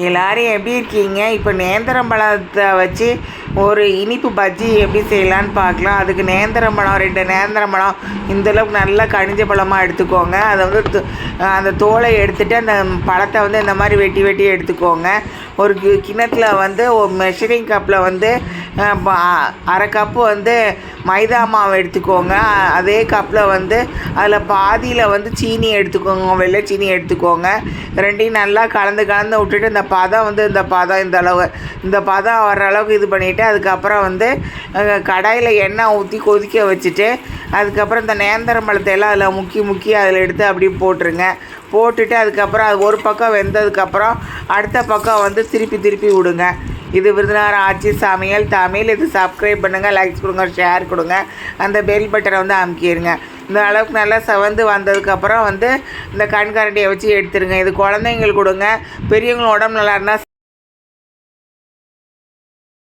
எல்லாரும் எப்படி இருக்கீங்க? இப்போ நேந்திரம் பழத்தை வச்சு ஒரு இனிப்பு பஜ்ஜி எப்படி செய்யலான்னு பார்க்கலாம். அதுக்கு நேந்திரம் பழம் ரெண்டு நேந்திரம் பழம். இந்தளவுக்கு நல்லா கனிஞ்ச பழமாக எடுத்துக்கோங்க. அதை வந்து அந்த தோலை எடுத்துகிட்டு அந்த பழத்தை வந்து இந்த மாதிரி வெட்டி வெட்டி எடுத்துக்கோங்க. ஒரு கி- வந்து ஒரு மெஷரிங் கப்பில் வந்து அரை கப்பு வந்து மைதா மாவு எடுத்துக்கோங்க. அதே கப்பில் வந்து அதில் பாதியில் வந்து சீனி எடுத்துக்கோங்க. வெள்ளை சீனி எடுத்துக்கோங்க. ரெண்டையும் நல்லா கலந்து கலந்து விட்டுட்டு இந்த பதம் வந்து இந்த பதம் இந்த அளவு. இந்த பதம் வர்ற அளவுக்கு இது பண்ணிவிட்டு அதுக்கப்புறம் வந்து கடாயில் எண்ணெய் ஊற்றி கொதிக்க வச்சுட்டு அதுக்கப்புறம் இந்த நேந்திரம் பழத்தை எல்லாம் அதில் முக்கி முக்கி அதில் எடுத்து அப்படியே போட்டுருங்க. போட்டுட்டு அதுக்கப்புறம் அது ஒரு பக்கம் வெந்ததுக்கப்புறம் அடுத்த பக்கம் வந்து திருப்பி திருப்பி விடுங்க. இது விருதுநகர் ஆட்சி சமையல் தமிழ். இது சப்ஸ்கிரைப் பண்ணுங்கள் லைக்ஸ் கொடுங்க ஷேர் கொடுங்க. அந்த பெல் பட்டனை வந்து அமுக்கிடுங்க இந்த அளவுக்கு நல்லா செவந்து வந்ததுக்கப்புறம் வந்து இந்த கண்கரண்டியை வச்சு எடுத்துருங்க. இது குழந்தைங்களுக்கு கொடுங்க. பெரியவங்க உடம்பு நல்லா இருந்தால்